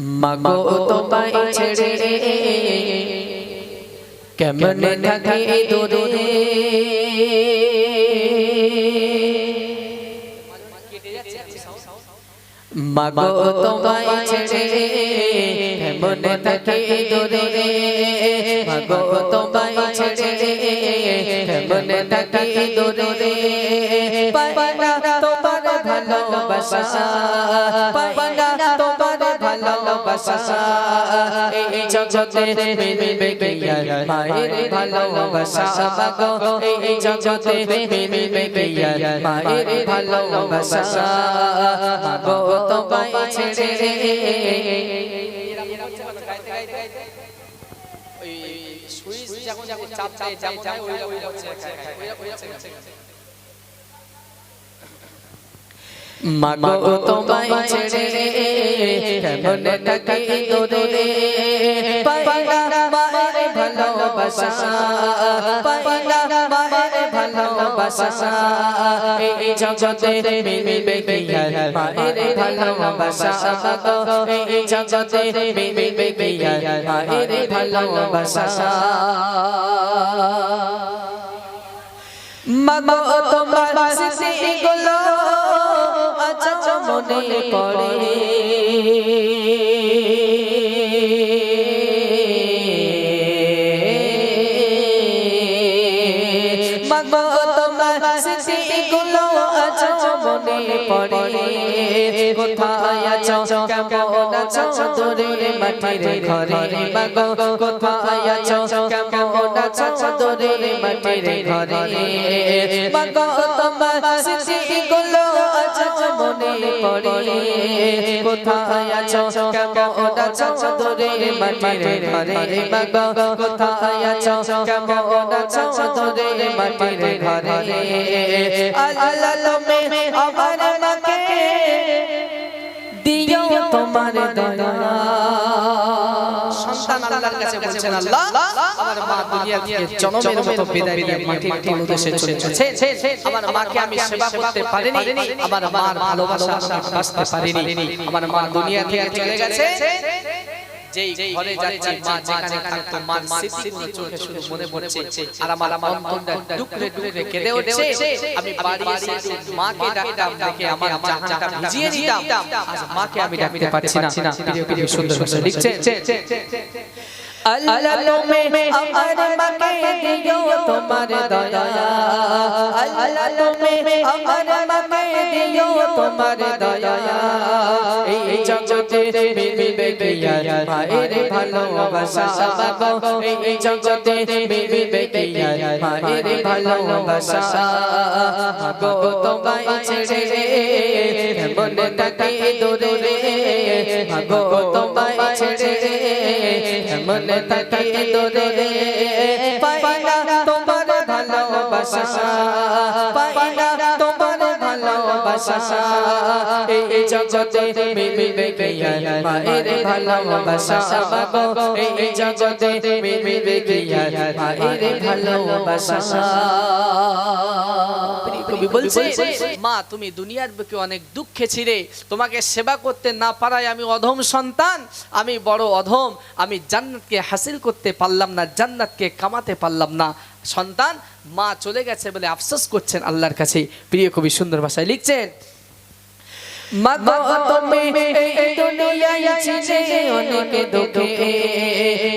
মাগো তোমায় ছেড়ে। কেমনে থাকি দূরে মাগো তোমায় ছেড়ে। কেমনে থাকি দূরে মাগো তোমায় ছেড়ে। কেমনে থাকি দূরে পাইনা তোমার ভালোবাসা। পাইনা ভালোবাসা এই জগতে মিলবে গিয়া মায়ের ভালোবাসা মাগো এই জগতে মিলবে গিয়া মায়ের ভালোবাসা মাগো তোমায় ছেড়ে ওই সুইচ যখন যখন চাপ যেমন হয় ওই ওই হচ্ছে ওই হচ্ছে মাগো তোমায় ছেড়ে কেমনে থাকি দূরে পাইনা মায়ের ভালোবাসা পাইনা মায়ের ভালোবাসা এই জগতে মিলবে মায়ের ভালোবাসা মাগো এই জগতে মিলবে মায়ের ভালোবাসা মাগো মনে পড়ে। মনে পড়ে। কোথায় আছো? কেমন আছো? দূরে মাটির ঘরে। মাগো কোথায় আছো? কেমন আছো? দূরে মাটির ঘরে। মাগো তোমার স্মৃতিগুলো আজ মনে পড়ে। কোথায় আছো? কেমন আছো? দূরে মাটির ঘরে মাগো কোথায় আছো? কেমন আছো? দূরে মাটির ঘরে। আল্লাহ তুমি আমার দিও তোমার সন্তান আল্লাহর কাছে বলছেন আল্লাহ আমার মা দুনিয়া থেকে জনমের মতো বিদায় দিয়ে মাটির কোন দেশে চলে গেছে। আমার মাকে আমি সেবা করতে পারিনি আমার মার ভালোবাসা বাঁচতে পারিনি। আমার মা দুনিয়া থেকে চলে গেছে। যেই ঘরে যাচ্ছে মা যেখানে থাকতো মার স্মৃতিগুলো চোখে শুধু মনে পড়ছে। আর আমার আমার অন্তরটা ডুকরে ডুকরে কেঁদে উঠছে আমি বাড়ি এসে মাকে ডাকতাম দেখে আমার জাহানটা ভিজিয়ে দিতাম। আজ মাকে আমি ডাকতে পারছি না। প্রিয় প্রিয় সুন্দর সুন্দর লিখছে। আল্লাহ তুমি আমার দিও তোমার দয়া। আল্লাহ তুমি আমার মাকে দিও তোমার দয়া। এই জগতে মিলবে গিয়া মায়ের ভালোবাসা? মাগো এই জগতে মিলবে গিয়া মায়ের ভালোবাসা? মাগো তোমায় ছেড়ে মনে থাকে দূরে। মাগো তোমায় ছেড়ে মনে থাকে দূরে। পাইনা তোমার মা, তুমি দুনিয়ার বুকে অনেক দুঃখে ছিলে। তোমাকে সেবা করতে না পারায় আমি অধম সন্তান। আমি বড় অধম। আমি জান্নাতকে হাসিল করতে পারলাম না, জান্নাতকে কামাতে পারলাম না। সন্তান মা চলে গেছে বলে আফসোস করছেন আল্লাহর কাছে। প্রিয় কবি সুন্দর ভাষায় লিখছেন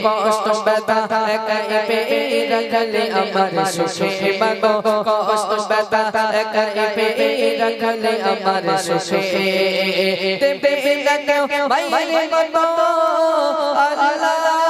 কষ্ট ব্যথা একাই পেয়ে রাখলে আমার সুখে। মাগো কষ্ট ব্যথা একাই পেয়ে রাখলে আমার সুখে। দেবে লাগাও মায়ের মতো আল্লাহ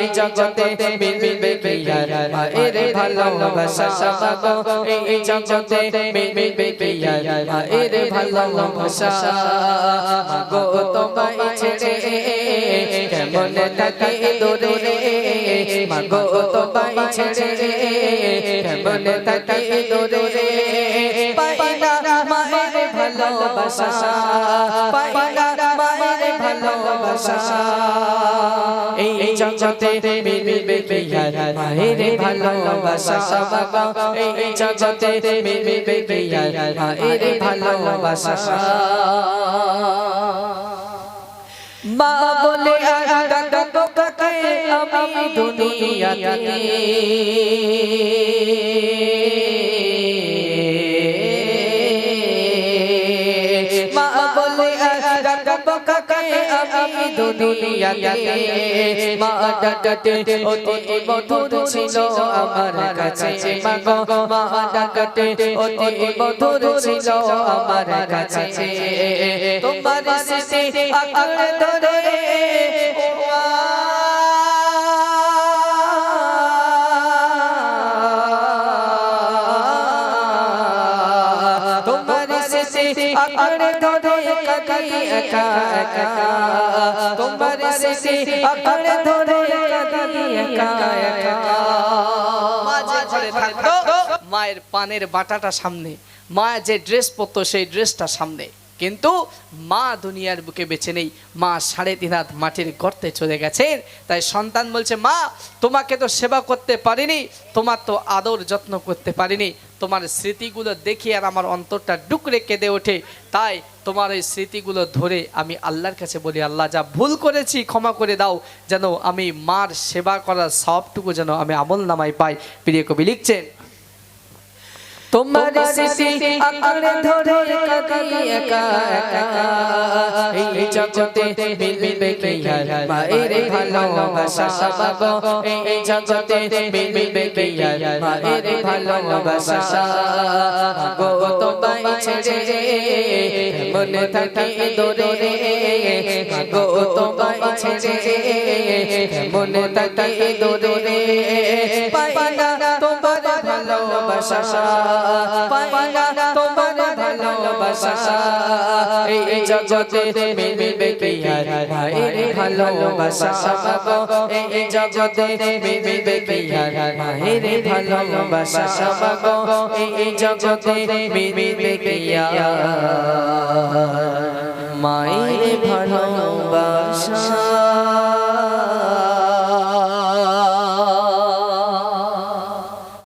এই জগতে মিলবে গিয়া মায়ের ভালোবাসা মাগো এই জগতে মিলবে গিয়া মায়ের ভালোবাসা মাগো তোমায় ছেড়ে কেমন থাকি দূরে? মাগো, তোমায় ছেড়ে কেমন থাকি দূরে? পাইনা মায়ের ভালোবাসা, পাইনা মায়ের ভালোবাসা। এই জগতে মিলবে কি? আর মায়ের ভালোবাসা, বাবা, এই জগতে মিলবে কি? আর মায়ের ভালোবাসা। মা বলে আমি দুনিয়াতে মা বলে কাকে আমি দুনিয়াতে মা ডাকতে অতি মধুর ছিল আমার কাছে। মা ডাকতে অতি মধুর ছিল আমার কাছে। তোমার স্মৃতি আঁকড়ে ধরে ঘরে থাকতো মায়ের পানের বাটাটা সামনে মা যে ড্রেস পরতো সেই ড্রেসটা সামনে। কিন্তু মা দুনিয়ার বুকে বেঁচে নেই। মা সাড়ে তিন হাত মাটির গর্তে চলে গেছেন তাই সন্তান বলছে, মা, তোমাকে তো সেবা করতে পারিনি, তোমার তো আদর যত্ন করতে পারিনি। তোমার স্মৃতিগুলো দেখি আর আমার অন্তরটা ডুকরে কেঁদে ওঠে। তাই তোমার ওই স্মৃতিগুলো ধরে আমি আল্লাহর কাছে বলি, আল্লাহ, যা ভুল করেছি ক্ষমা করে দাও। যেন আমি মার সেবা করার সবটুকু যেন আমি আমল নামাই পাই। প্রিয় কবি লিখছেন তোমার স্মৃতি আঁকড়ে ধরে কাকাই একা একা এই জগতে মিলবে কি আর? মায়ের ভালোবাসা বাবা এই জগতে মিলবে কি আর? মায়ের ভালোবাসা গো তোমায় ছেড়ে। মনে থাকে দূরে। গো তোমায় ছেড়ে। মনে থাকে দূরে। পাই না তোমার ভালোবাসা পাই না তোমার ভালোবাসা? এই জগতে মিলবে কি আর আর মায়ের ভালোবাসা?